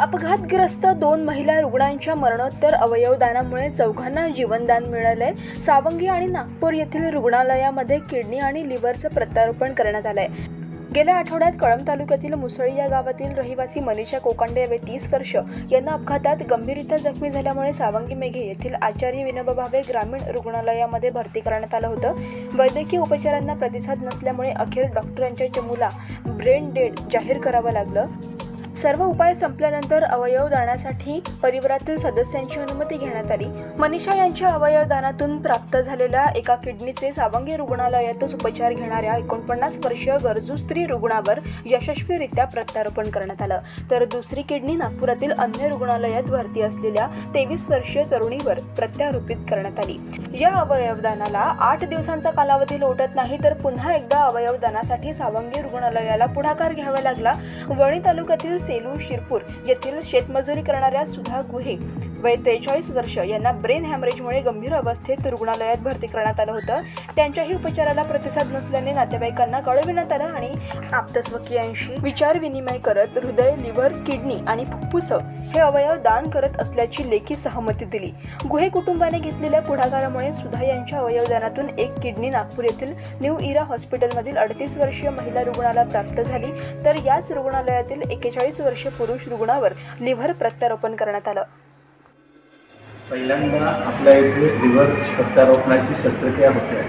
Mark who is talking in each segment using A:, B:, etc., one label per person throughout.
A: अपघातग्रस्त दोन महिला रुग्णांच्या मरणोत्तर अवयवदानामुळे चौघांना जीवनदान मिळालंय. सावंगी आणि नागपूर येथील रुग्णालयामध्ये किडनी आणि लिव्हरचं प्रत्यारोपण करण्यात आलंय. गेल्या आठवड्यात कळंब तालुक्यातील मुसळी या गावातील रहिवासी मनीषा कोकांडे यावे तीस वर्ष. यांना अपघातात गंभीररित्या जखमी झाल्यामुळे सावंगी मेघे येथील आचार्य विनोबा भावे ग्रामीण रुग्णालयामध्ये भरती करण्यात आलं होतं. वैद्यकीय उपचारांना प्रतिसाद नसल्यामुळे अखेर डॉक्टरांच्या चमूला ब्रेन डेड जाहीर करावं लागलं. सर्व उपाय संपल्यानंतर अवयव दानासाठी परिवारातील सदस्यांची अनुमती घेण्यात आली. मनीषा यांच्या अवयव दानातून प्राप्त झालेल्या एका किडनीचे सावंगी रुग्णालयातच उपचार घेणाऱ्या एकोणपन्नास वर्षीय गरजू स्त्री रुग्णावर यशस्वीरित्या प्रत्यारोपण करण्यात आलं. तर दुसरी किडनी नागपुरातील अन्य रुग्णालयात भरती असलेल्या तेवीस वर्षीय तरुणीवर प्रत्यारोपित करण्यात आली. या अवयवदानाला आठ दिवसांचा कालावधी लोटत नाही तर पुन्हा एकदा अवयवदानासाठी सावंगी रुग्णालयाला पुढाकार घ्यावा लागला. वणी तालुक्यातील सेलू शिरपूर येथील शेतमजुरी करणाऱ्या सुधा गुहे वय त्रेचाळीस वर्ष यांना ब्रेन हॅमरेजमुळे गंभीर अवस्थेत रुग्णालयात भरती करण्यात आलं होतं. त्यांच्याही उपचाराला प्रतिसाद नसल्याने नातेवाईकांना कळविण्यात आलं आणि आप्तस्वकीयांशी विचारविनिमय करत हृदय लिव्हर किडनी आणि फुफ्फुस हे अवयव दान करत असल्याची लेखी सहमती दिली. गुहे कुटुंबाने घेतलेल्या पुढाकारामुळे सुधा यांच्या अवयवदानातून एक किडनी नागपूर येथील न्यू इरा हॉस्पिटलमधील अडतीस वर्षीय महिला रुग्णाला प्राप्त झाली. तर याच रुग्णालयातील एकेचाळीस वर्ष पुरुष रुग्णावर लिव्हर प्रत्यारोपण करण्यात आलं.
B: पहिल्यांदा आपल्या इथे लिव्हर प्रत्यारोपणाची शस्त्रक्रिया होते.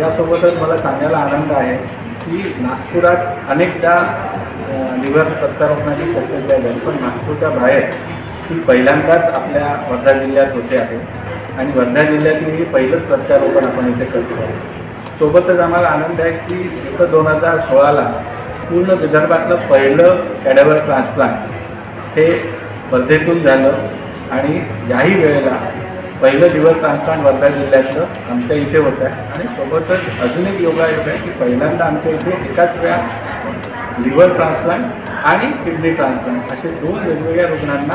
B: यासोबतच मला सांगायला आनंद आहे की नागपुरात अनेकदा लिव्हर प्रत्यारोपणाची शस्त्रक्रिया झाली पण नागपूरच्या बाहेर ही पहिल्यांदाच आपल्या वर्धा जिल्ह्यात होते आहे. आणि वर्धा जिल्ह्यातील हे पहिलंच प्रत्यारोपण आपण इथे करतो आहे सोबतच आम्हाला आनंद आहे की इथं दोन हजार सोळाला पूर्ण विदर्भातलं पहिलं कॅडेवर ट्रान्सप्लांट हे वर्धेतून झालं आणि याही वेळेला पहिलं लिव्हर ट्रान्सप्लांट वर्धा जिल्ह्यातलं आमच्या इथे होतं आहे आणि सोबतच अजून एक योगायोग आहे की पहिल्यांदा आमच्या इथे एकाच वेळा लिव्हर ट्रान्सप्लांट आणि किडनी ट्रान्सप्लांट असे दोन वेगवेगळ्या रुग्णांना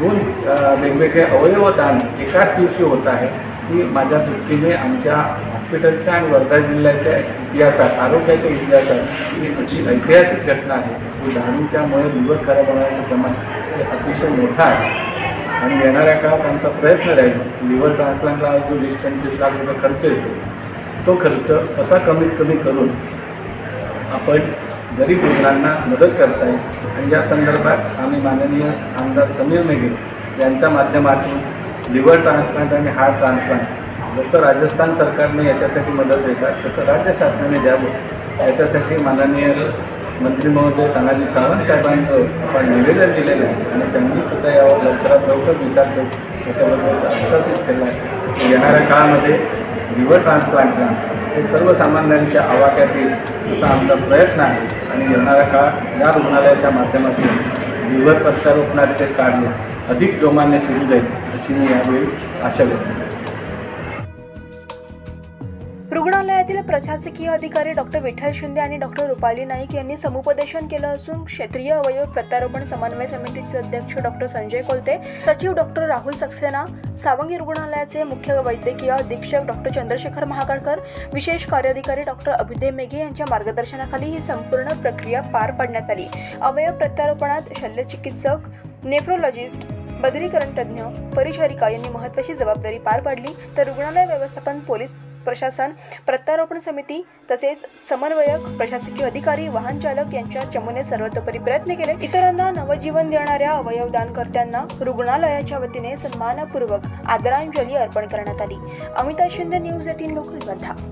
B: दोन वेगवेगळे वेगवेगळे अवयवदान एकाच दिवशी होत आहे. ही माझ्या दृष्टीने आमच्या हॉस्पिटलच्या आणि वर्धा जिल्ह्याच्या इतिहासात आरोग्याच्या इतिहासात ही अशी ऐतिहासिक घटना आहे. की दहावीच्यामुळे लिव्हर खराब होण्याचं प्रमाण हे अतिशय मोठं आहे. आणि येणाऱ्या काळात आमचा प्रयत्न राहील लिव्हर ट्रान्सप्लांटला जो वीस पंचवीस लाख रुपये खर्च येतो तो खर्च कसा कमीत कमी करून आपण गरीब रुग्णांना मदत करता येईल. आणि या संदर्भात आम्ही माननीय आमदार समीर मेघे यांच्या माध्यमातून लिव्हर ट्रान्सप्लांट आणि हार्ट ट्रान्सप्लांट जसं राजस्थान सरकारने याच्यासाठी मदत देतात तसं राज्य शासनाने द्यावं याच्यासाठी माननीय मंत्री महोदय तानाजी सावंत साहेबांचं आपण निवेदन दिलेलं आहे आणि त्यांनी सुद्धा यावर लवकरात लवकर विचार करून याच्याबद्दल आश्वासित केलं आहे. येणाऱ्या काळामध्ये लिव्हर ट्रान्सप्लांटला हे सर्वसामान्यांच्या आवाक्यात येईल असा आमचा प्रयत्न आहे आणि येणाऱ्या काळात या रुग्णालयाच्या माध्यमातून लिव्हर प्रत्यारोपणाचे कार्य अधिक जोमाने सुरू जाईल अशी मी यावेळी आशा व्यक्त करतो.
A: रुग्णालयातील प्रशासकीय अधिकारी डॉक्टर विठ्ठल शिंदे आणि डॉक्टर रुपाली नाईक यांनी समुपदेशन केलं असून क्षेत्रीय अवयव प्रत्यारोपण समन्वय समितीचे अध्यक्ष डॉक्टर संजय कोलते सचिव डॉक्टर राहुल सक्सेना सावंगी रुग्णालयाचे मुख्य वैद्यकीय अधीक्षक डॉक्टर चंद्रशेखर महाकाळकर विशेष कार्याधिकारी डॉक्टर अभिदय मेघे यांच्या मार्गदर्शनाखाली ही संपूर्ण प्रक्रिया पार पाडण्यात आली. अवयव प्रत्यारोपणात शल्यचिकित्सक नेफ्रोलॉजिस्ट बदरीकरण तज्ज्ञ परिचारिका यांनी महत्वाची जबाबदारी पार पाडली. तर रुग्णालय व्यवस्थापन पोलीस प्रशासन प्रत्यारोपण समिती तसेच समन्वयक प्रशासकीय अधिकारी वाहन चालक यांच्या चमूने सर्वतोपरी प्रयत्न केले. इतरांना नवजीवन देणाऱ्या अवयवदानकर्त्यांना रुग्णालयाच्या वतीने सन्मानपूर्वक आदरांजली अर्पण करण्यात आली. Amita Shinde news eighteen local Wardha